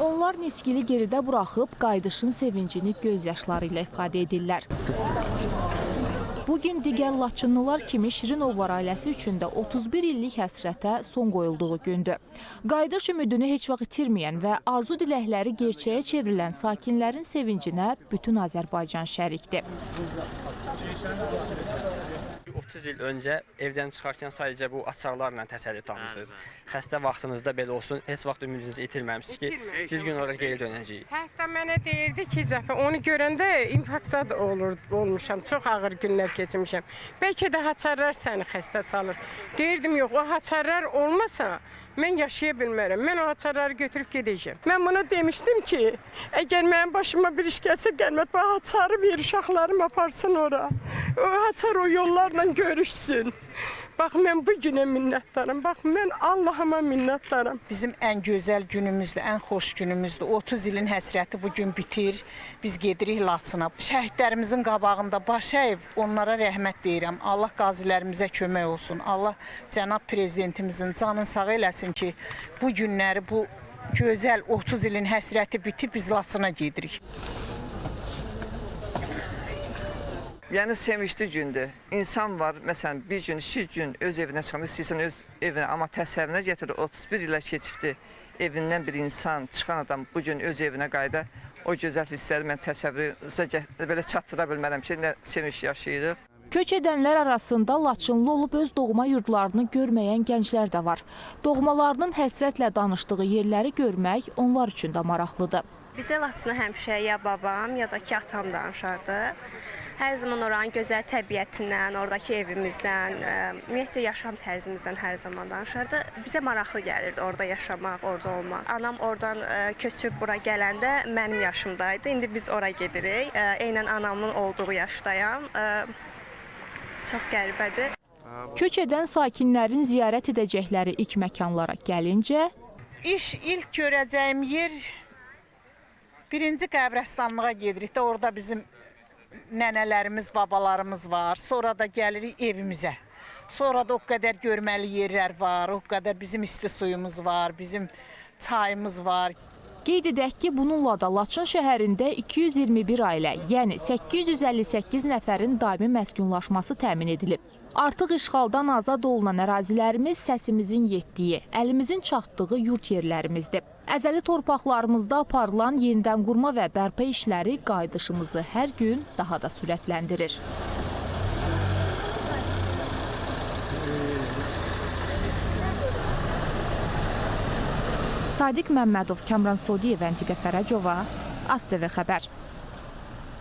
Onlar Niskili geridə buraxıb qayıdışın sevincini göz yaşları ilə ifadə edirlər. Bugün digər Laçınlılar kimi Şirinovlar ailəsi üçün də 31 illik həsrətə son qoyulduğu gündür. Qayıdış ümidini heç vaxt itirməyən və arzu diləkləri gerçəyə çevrilən sakinlərin sevincinə bütün Azərbaycan şərikdir. 30 il öncə evdən çıxarkən sadəcə bu açarlarla təsəlli tapmısınız. Xəstə vaxtınızda belə olsun, heç vaxt ümidinizi itirməmisiniz ki, bir gün ora geri dönəcəyik. Hətta mənə deyirdi ki, zəfə onu görəndə infarksat olur, olmuşam. Çox ağır günlər keçirmişəm. Bəlkə də haçarlar səni xəstə salır. Deyirdim yox, o haçarlar olmasa mən yaşaya bilmərəm. Mən o haçarları götürüb gedəcəm. Mən buna demişdim ki, əgər mənim başıma bir iş gəlsə, gəlmət bu haçarı bir uşaqlarım aparsın ora. O haçar o yollarla görüşsün. Bax mən bu günə minnətdaram. Bax mən Allahıma minnətdaram. Bizim ən gözəl günümüzdür, ən xoş günümüzdür. 30 ilin həsrəti bu gün bitir. Biz gedirik Laçına. Şəhidlərimizin qabağında baş əyib onlara rəhmət deyirəm. Allah qazilərimizə kömək olsun. Allah cənab prezidentimizin canını sağ eləsin ki, bu günləri bu gözəl 30 ilin həsrəti bitib biz Laçına gedirik. Yəni sevinçli gündür. İnsan var, məsələn, bir gün, iki gün öz evinə çıxanda istəyirsən öz evinə, amma təsəvvürünə gətir 31 ilə keçibdi. Evindən bir insan, çıxan adam bu gün öz evinə qayıda. O gözəl hissləri mən təsəvvürünüzə belə çatdıra bilmərəm ki, nə sevinç yaşayırıq. Köç edənlər arasında Laçınlı olub öz doğma yurdlarını görməyən gənclər də var. Doğmalarının həsrətlə danışdığı yerləri görmək onlar üçün də maraqlıdır. Bizə Laçını həmişə ya babam, ya da ki atam danışardı. Hər zaman oranın gözəl təbiətindən, oradakı evimizdən, ə, ümumiyyətcə yaşam tərzimizdən hər zaman danışardı. Bizə maraqlı gəlirdi orada yaşamaq, orada olmaq. Anam oradan ə, köçüb bura gələndə mənim yaşımdaydı. İndi biz ora gedirik. Ə, Eynən anamın olduğu yaşdayam. Çox qəribədir. Köç edən sakinlərin ziyarət edəcəkləri ilk məkanlara gəlincə, İş ilk görəcəyim yer birinci qəbrəstanlığa gedirik də orada bizim nənələrimiz, babalarımız var. Sonra da gəlirik evimizə. Sonra da o qədər görməli yerlər var, o qədər bizim isti suyumuz var, bizim çayımız var. Qeyd edək ki, bununla da Laçın şəhərində 221 ailə, yəni 858 nəfərin daimi məskunlaşması təmin edilib. Artıq işğaldan azad olunan ərazilərimiz səsimizin yetdiyi, əlimizin çatdığı yurt yerlərimizdir. Əzəli torpaqlarımızda aparılan yenidən qurma və bərpa işləri qayıdışımızı hər gün daha da sürətləndirir. Sadiq Məmmədov, Kamran Sodiyev, Əntiqə Fərəcova, ASTV xəbər.